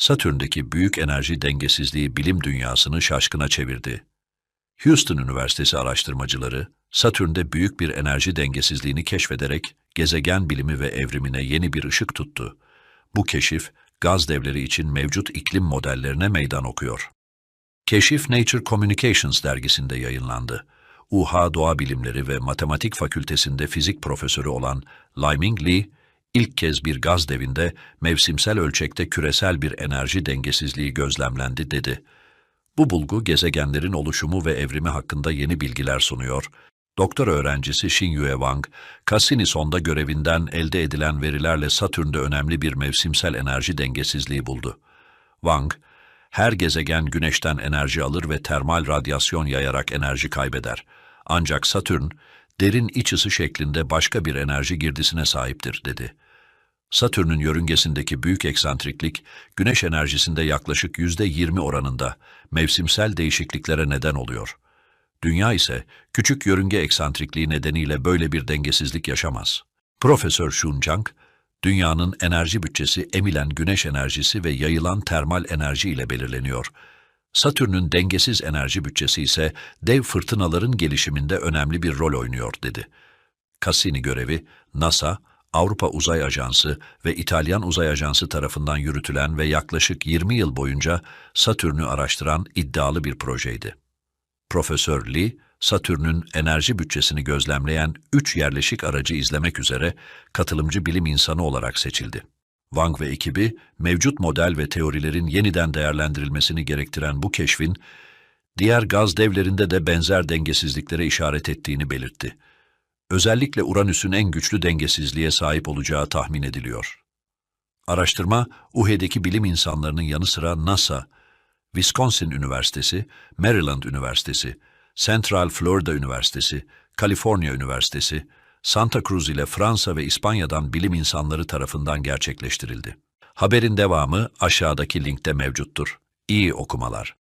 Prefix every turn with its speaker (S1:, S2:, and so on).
S1: Satürn'deki büyük enerji dengesizliği bilim dünyasını şaşkına çevirdi. Houston Üniversitesi araştırmacıları, Satürn'de büyük bir enerji dengesizliğini keşfederek gezegen bilimi ve evrimine yeni bir ışık tuttu. Bu keşif, gaz devleri için mevcut iklim modellerine meydan okuyor. Keşif Nature Communications dergisinde yayınlandı. UH Doğa Bilimleri ve Matematik Fakültesinde fizik profesörü olan Liming Lee, ilk kez bir gaz devinde mevsimsel ölçekte küresel bir enerji dengesizliği gözlemlendi dedi. Bu bulgu gezegenlerin oluşumu ve evrimi hakkında yeni bilgiler sunuyor. Doktor öğrencisi Xinyue Wang, Cassini sonda görevinden elde edilen verilerle Satürn'de önemli bir mevsimsel enerji dengesizliği buldu. Wang, her gezegen güneşten enerji alır ve termal radyasyon yayarak enerji kaybeder. Ancak Satürn, derin iç ısı şeklinde başka bir enerji girdisine sahiptir, dedi. Satürn'ün yörüngesindeki büyük eksantriklik, güneş enerjisinde yaklaşık yüzde yirmi oranında mevsimsel değişikliklere neden oluyor. Dünya ise küçük yörünge eksantrikliği nedeniyle böyle bir dengesizlik yaşamaz. Profesör Shun Chang, dünyanın enerji bütçesi emilen güneş enerjisi ve yayılan termal enerji ile belirleniyor. Satürn'ün dengesiz enerji bütçesi ise dev fırtınaların gelişiminde önemli bir rol oynuyor, dedi. Cassini görevi, NASA, Avrupa Uzay Ajansı ve İtalyan Uzay Ajansı tarafından yürütülen ve yaklaşık 20 yıl boyunca Satürn'ü araştıran iddialı bir projeydi. Profesör Lee, Satürn'ün enerji bütçesini gözlemleyen 3 yerleşik aracı izlemek üzere katılımcı bilim insanı olarak seçildi. Wang ve ekibi, mevcut model ve teorilerin yeniden değerlendirilmesini gerektiren bu keşfin, diğer gaz devlerinde de benzer dengesizliklere işaret ettiğini belirtti. Özellikle Uranüs'ün en güçlü dengesizliğe sahip olacağı tahmin ediliyor. Araştırma, UHE'deki bilim insanlarının yanı sıra NASA, Wisconsin Üniversitesi, Maryland Üniversitesi, Central Florida Üniversitesi, Kaliforniya Üniversitesi, Santa Cruz ile Fransa ve İspanya'dan bilim insanları tarafından gerçekleştirildi. Haberin devamı aşağıdaki linkte mevcuttur. İyi okumalar.